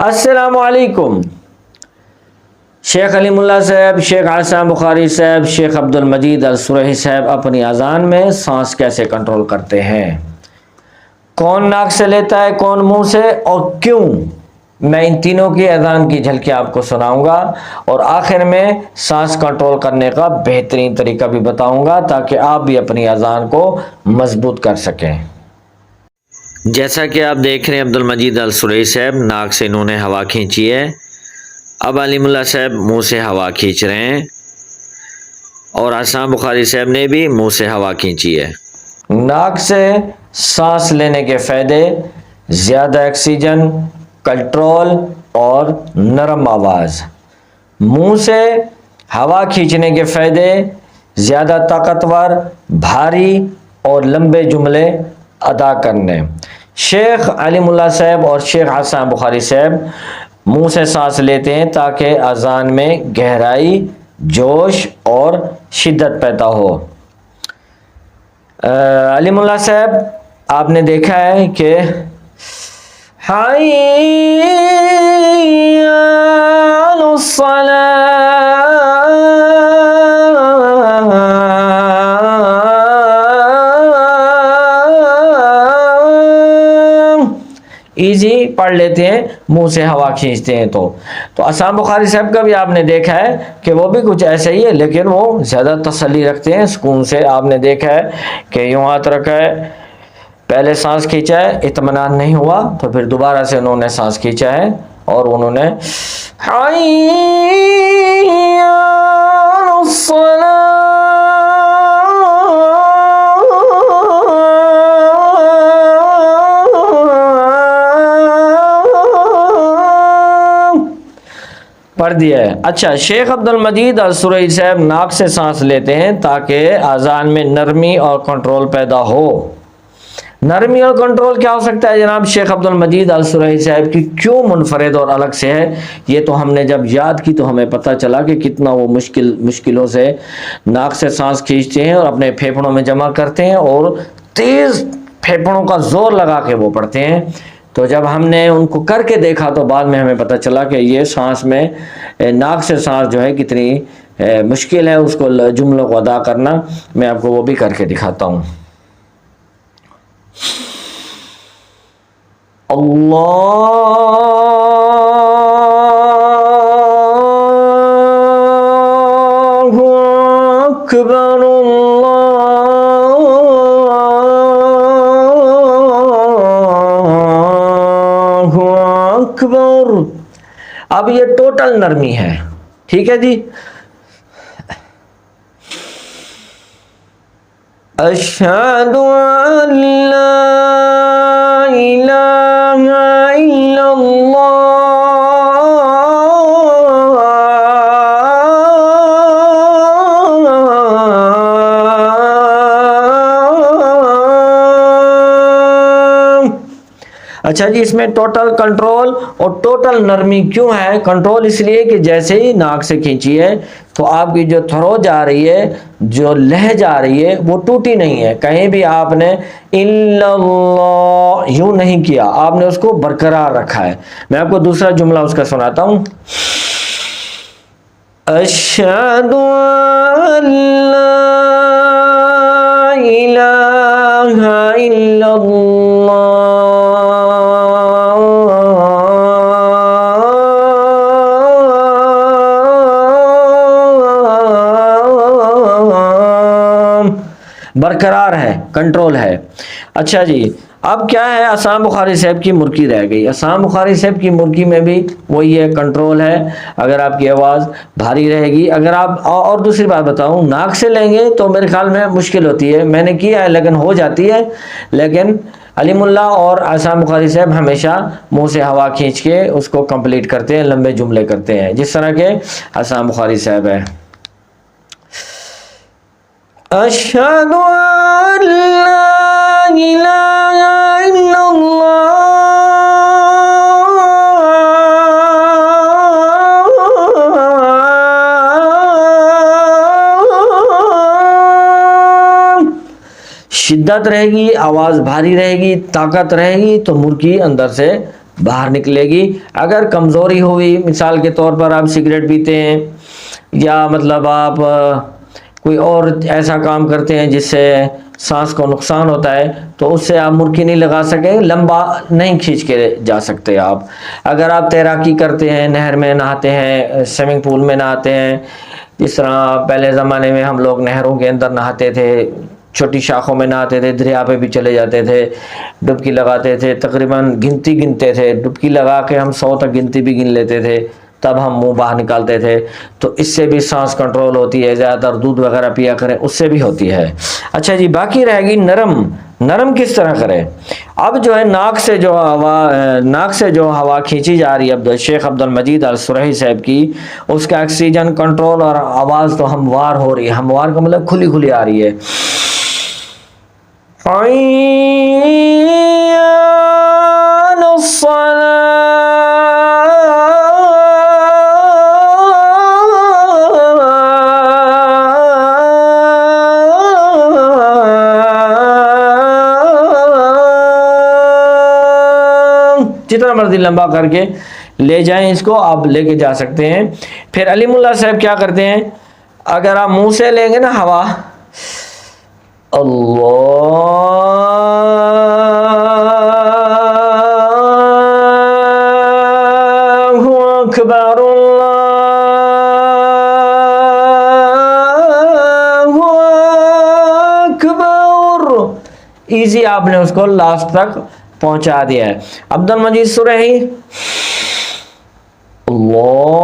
السلام علیکم۔ شیخ علیم اللہ صاحب، شیخ عاصم بخاری صاحب، شیخ عبد المجید السرحی صاحب اپنی اذان میں سانس کیسے کنٹرول کرتے ہیں؟ کون ناک سے لیتا ہے، کون منہ سے اور کیوں؟ میں ان تینوں کی اذان کی جھلکی آپ کو سناؤں گا اور آخر میں سانس کنٹرول کرنے کا بہترین طریقہ بھی بتاؤں گا تاکہ آپ بھی اپنی اذان کو مضبوط کر سکیں۔ جیسا کہ آپ دیکھ رہے ہیں عبد المجید السرحی صاحب، ناک سے انہوں نے ہوا کھینچی ہے۔ اب علیم اللہ صاحب منہ سے ہوا کھینچ رہے ہیں۔ اور آسام بخاری صاحب نے بھی منہ سے ہوا کھینچی ہے۔ ناک سے سانس لینے کے فائدے، زیادہ آکسیجن، کنٹرول اور نرم آواز۔ منہ سے ہوا کھینچنے کے فائدے، زیادہ طاقتور، بھاری اور لمبے جملے ادا کرنے۔ شیخ علیم اللہ صاحب اور شیخ حسان بخاری صاحب منہ سے سانس لیتے ہیں تاکہ اذان میں گہرائی، جوش اور شدت پیدا ہو۔ علیم اللہ صاحب، آپ نے دیکھا ہے کہ حی علی پڑھ لیتے ہیں، منہ سے ہوا کھینچتے ہیں تو۔ تو اسام بخاری صاحب کا بھی آپ نے دیکھا ہے کہ وہ بھی کچھ ایسا ہی ہے، لیکن وہ زیادہ تسلی رکھتے ہیں۔ سکون سے آپ نے دیکھا ہے کہ یوں ہاتھ رکھا ہے، پہلے سانس کھینچا ہے، اطمینان نہیں ہوا، تو پھر دوبارہ سے انہوں نے سانس کھینچا ہے اور انہوں نے پڑھ دیا ہے۔ اچھا شیخ عبد المجید السرئی صاحب ناک سے سانس لیتے ہیں تاکہ اذان میں نرمی اور کنٹرول پیدا ہو۔ نرمی اور کنٹرول کیا ہو سکتا ہے جناب؟ شیخ عبد المجید السرحی صاحب کی کیوں منفرد اور الگ سے ہے؟ یہ تو ہم نے جب یاد کی تو ہمیں پتہ چلا کہ کتنا وہ مشکل، مشکلوں سے ناک سے سانس کھینچتے ہیں اور اپنے پھیپھڑوں میں جمع کرتے ہیں اور تیز پھیپھڑوں کا زور لگا کے وہ پڑھتے ہیں۔ تو جب ہم نے ان کو کر کے دیکھا تو بعد میں ہمیں پتہ چلا کہ یہ سانس میں ناک سے سانس جو ہے کتنی مشکل ہے اس کو جملوں کو ادا کرنا۔ میں آپ کو وہ بھی کر کے دکھاتا ہوں۔ اللہ اب یہ ٹوٹل نرمی ہے۔ ٹھیک ہے جی؟ اشہد اللہ اچھا جی اس میں ٹوٹل کنٹرول اور ٹوٹل نرمی کیوں ہے؟ کنٹرول اس لیے کہ جیسے ہی ناک سے کھینچی ہے تو آپ کی جو تھرو جا رہی ہے، جو لہ جا رہی ہے، وہ ٹوٹی نہیں ہے۔ کہیں بھی آپ نے اللہ یوں نہیں کیا، آپ نے اس کو برقرار رکھا ہے۔ میں آپ کو دوسرا جملہ اس کا سناتا ہوں۔ اشہد ان لا الہ الا اللہ۔ برقرار ہے کنٹرول ہے۔ اچھا جی اب کیا ہے؟ اسام بخاری صاحب کی مرکی رہ گئی۔ اسام بخاری صاحب کی مرکی میں بھی وہی ہے کنٹرول ہے۔ اگر آپ کی آواز بھاری رہے گی، اگر آپ اور دوسری بات بتاؤں، ناک سے لیں گے تو میرے خیال میں مشکل ہوتی ہے۔ میں نے کیا ہے، لیکن ہو جاتی ہے۔ لیکن علیم اللہ اور آسام بخاری صاحب ہمیشہ منہ سے ہوا کھینچ کے اس کو کمپلیٹ کرتے ہیں، لمبے جملے کرتے ہیں۔ جس طرح کے آسام بخاری صاحب ہے اشہد ان لا الہ الا اللہ شدت رہے گی آواز بھاری رہے گی طاقت رہے گی تو مرغی اندر سے باہر نکلے گی۔ اگر کمزوری ہوئی مثال کے طور پر آپ سگریٹ پیتے ہیں یا مطلب آپ آ، کوئی اور ایسا کام کرتے ہیں جس سے سانس کو نقصان ہوتا ہے، تو اس سے آپ مرکی نہیں لگا سکیں، لمبا نہیں کھینچ کے جا سکتے آپ۔ اگر آپ تیراکی کرتے ہیں، نہر میں نہاتے ہیں، سوئمنگ پول میں نہاتے ہیں جس طرح پہلے زمانے میں ہم لوگ نہروں کے اندر نہاتے تھے، چھوٹی شاخوں میں نہاتے تھے، دریا پہ بھی چلے جاتے تھے، ڈبکی لگاتے تھے، تقریباً گنتی گنتے تھے۔ ڈبکی لگا کے ہم سو تک گنتی بھی گن لیتے تھے۔ تب ہم منہ باہر نکالتے تھے۔ تو اس سے بھی سانس کنٹرول ہوتی ہے، زیادہ تر دودھ وغیرہ پیا کریں، اس سے بھی ہوتی ہے۔ اچھا جی باقی رہے گی نرم۔ نرم کس طرح کرے اب جو ہے ناک سے جو ہوا، ناک سے جو ہوا کھینچی جا رہی ہے عبد شیخ عبد المجید السرحی صاحب کی، اس کا آکسیجن کنٹرول اور آواز تو ہموار ہو رہی ہے۔ ہموار کا مطلب کھلی کھلی آ رہی ہے۔ جتنا مرضی لمبا کر کے لے جائیں، اس کو آپ لے کے جا سکتے ہیں۔ پھر علیم اللہ صاحب کیا کرتے ہیں؟ اگر آپ منہ سے لیں گے نا ہوا۔ اللہ اکبر اللہ اکبر۔ ایزی آپ نے اس کو لاسٹ تک پہنچا دیا ہے۔ عبد المجید سرحی اللہ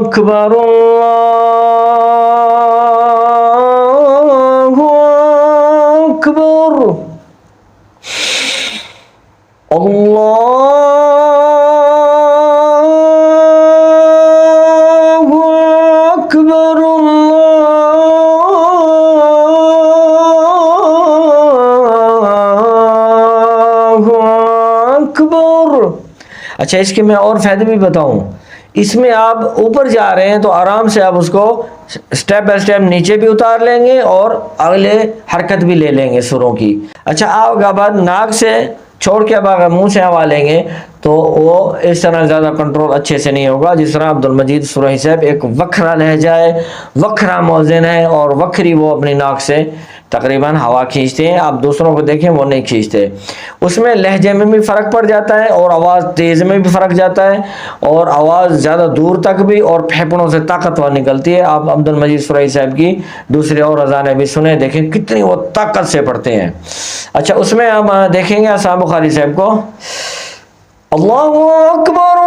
اکبر اللہ اکبر۔ اللہ اچھا اس کے میں اور فائدے بھی بتاؤں۔ اس میں آپ اوپر جا رہے ہیں تو آرام سے آپ اس کو سٹیپ بائی سٹیپ نیچے بھی اتار لیں گے اور اگلے حرکت بھی لے لیں گے سروں کی۔ اچھا آپ کا بعد ناک سے چھوڑ کے اب اگر منہ سے ہوا لیں گے تو وہ اس طرح زیادہ کنٹرول اچھے سے نہیں ہوگا۔ جس طرح عبد المجید سرحی صاحب ایک وکھرا لہجہ ہے، وکھرا موزن ہے اور وکھری وہ اپنی ناک سے تقریباً ہوا کھینچتے ہیں۔ آپ دوسروں کو دیکھیں وہ نہیں کھینچتے۔ اس میں لہجے میں بھی فرق پڑ جاتا ہے اور آواز تیز میں بھی فرق جاتا ہے اور آواز زیادہ دور تک بھی اور پھیپڑوں سے طاقتور نکلتی ہے۔ آپ عبد المجید سرائی صاحب کی دوسری اور اذانیں بھی سنیں، دیکھیں کتنی وہ طاقت سے پڑھتے ہیں۔ اچھا اس میں ہم دیکھیں گے اسام بخاری صاحب کو۔ اللہ اکبر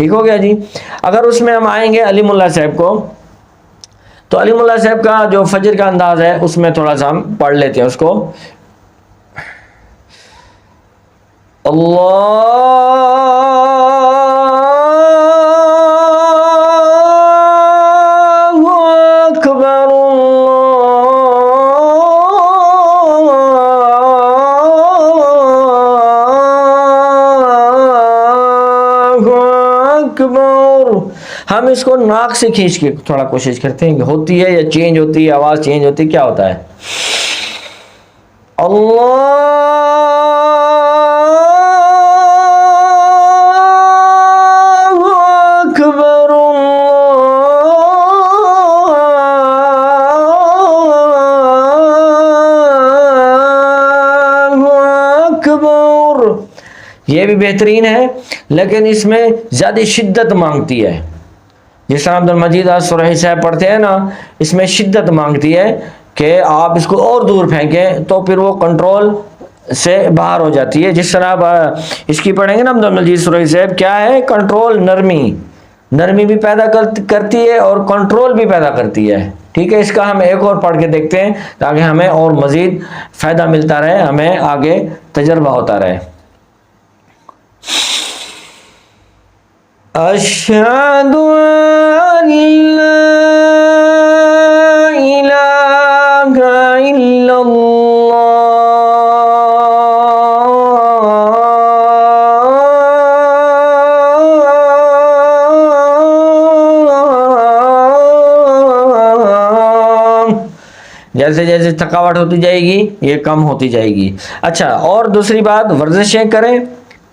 ٹھیک ہو گیا جی۔ اگر اس میں ہم آئیں گے علیم اللہ صاحب کو، تو علیم اللہ صاحب کا جو فجر کا انداز ہے، اس میں تھوڑا سا ہم پڑھ لیتے ہیں اس کو۔ اللہ اس کو ناک سے کھینچ کے تھوڑا کوشش کرتے ہیں کہ ہوتی ہے یا چینج ہوتی ہے، آواز چینج ہوتی ہے، کیا ہوتا ہے؟ اللہ اکبر اللہ اکبر۔ یہ بھی بہترین ہے، لیکن اس میں زیادہ شدت مانگتی ہے۔ جس طرح عبد المجید سرحی صاحب پڑھتے ہیں نا، اس میں شدت مانگتی ہے کہ آپ اس کو اور دور پھینکیں تو پھر وہ کنٹرول سے باہر ہو جاتی ہے۔ جس طرح آپ اس کی پڑھیں گے نا عبد المجید سرحی صاحب، کیا ہے؟ کنٹرول نرمی۔ نرمی بھی پیدا کرتی ہے اور کنٹرول بھی پیدا کرتی ہے۔ ٹھیک ہے، اس کا ہم ایک اور پڑھ کے دیکھتے ہیں تاکہ ہمیں اور مزید فائدہ ملتا رہے، ہمیں آگے تجربہ ہوتا رہے۔ أشهد أن لا جیسے جیسے تھکاوٹ ہوتی جائے گی، یہ کم ہوتی جائے گی۔ اچھا اور دوسری بات ورزشیں کریں۔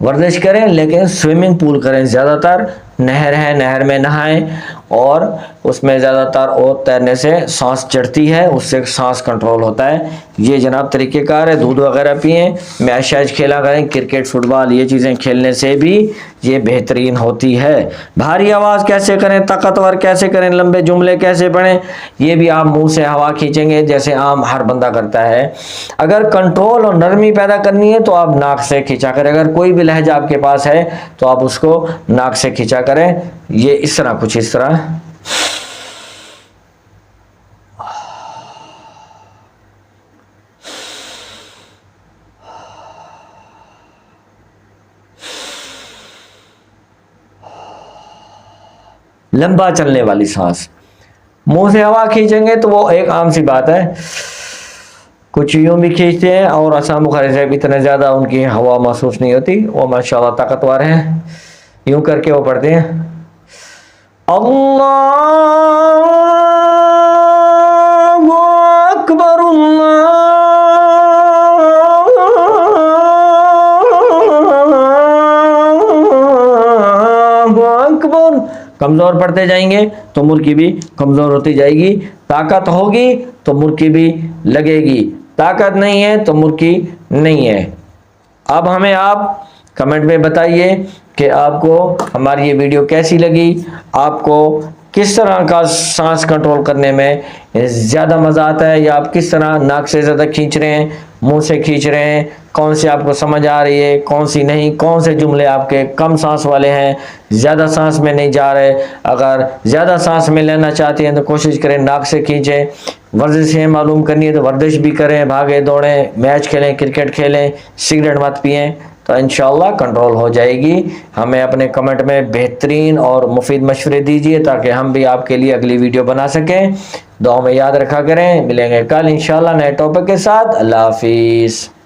ورزش کریں لیکن سوئمنگ پول کریں۔ زیادہ تر نہر ہے نہر میں نہائیں اور اس میں زیادہ تر اور تیرنے سے سانس چڑھتی ہے، اس سے سانس کنٹرول ہوتا ہے۔ یہ جناب طریقہ کار ہے، دودھ وغیرہ پئیں میچ شیچ کھیلا کریں، کرکٹ فٹ بال یہ چیزیں کھیلنے سے بھی یہ بہترین ہوتی ہے۔ بھاری آواز کیسے کریں، طاقتور کیسے کریں، لمبے جملے کیسے پڑھیں یہ بھی آپ منہ سے ہوا کھینچیں گے، جیسے عام ہر بندہ کرتا ہے۔ اگر کنٹرول اور نرمی پیدا کرنی ہے تو آپ ناک سے کھینچا کریں۔ اگر کوئی بھی لہجہ آپ کے پاس ہے تو آپ اس کو ناک سے کھینچا کریں۔ یہ اس طرح، کچھ اس طرح۔ لمبا چلنے والی سانس۔ منہ سے ہوا کھینچیں گے تو وہ ایک عام سی بات ہے۔ کچھ یوں بھی کھینچتے ہیں اور آسام بخاری صاحب اتنے زیادہ ان کی ہوا محسوس نہیں ہوتی۔ وہ ماشاء اللہ طاقتور ہیں۔ یوں کر کے وہ پڑھتے ہیں۔ اللہ کمزور پڑتے جائیں گے تو مرکی بھی کمزور ہوتی جائے گی۔ طاقت ہوگی تو مرکی بھی لگے گی۔ طاقت نہیں ہے تو مرکی نہیں ہے۔ اب ہمیں آپ کمنٹ میں بتائیے کہ آپ کو ہماری یہ ویڈیو کیسی لگی؟ آپ کو کس طرح کا سانس کنٹرول کرنے میں زیادہ مزہ آتا ہے یا آپ کس طرح ناک سے زیادہ کھینچ رہے ہیں، منہ سے کھینچ رہے ہیں، کون سی آپ کو سمجھ آ رہی ہے، کون سی نہیں، کون سے جملے آپ کے کم سانس والے ہیں، زیادہ سانس میں نہیں جا رہے، اگر زیادہ سانس میں لینا چاہتے ہیں تو کوشش کریں ناک سے کھینچیں۔ ورزشیں معلوم کرنی ہے تو ورزش بھی کریں بھاگے دوڑیں، میچ کھیلیں، کرکٹ کھیلیں، سگریٹ مت پئیں۔ تو انشاءاللہ کنٹرول ہو جائے گی۔ ہمیں اپنے کمنٹ میں بہترین اور مفید مشورے دیجیے تاکہ ہم بھی آپ کے لیے اگلی ویڈیو بنا سکیں۔ دعاؤں میں یاد رکھا کریں۔ ملیں گے کل انشاءاللہ نئے ٹاپک کے ساتھ۔ اللہ حافظ۔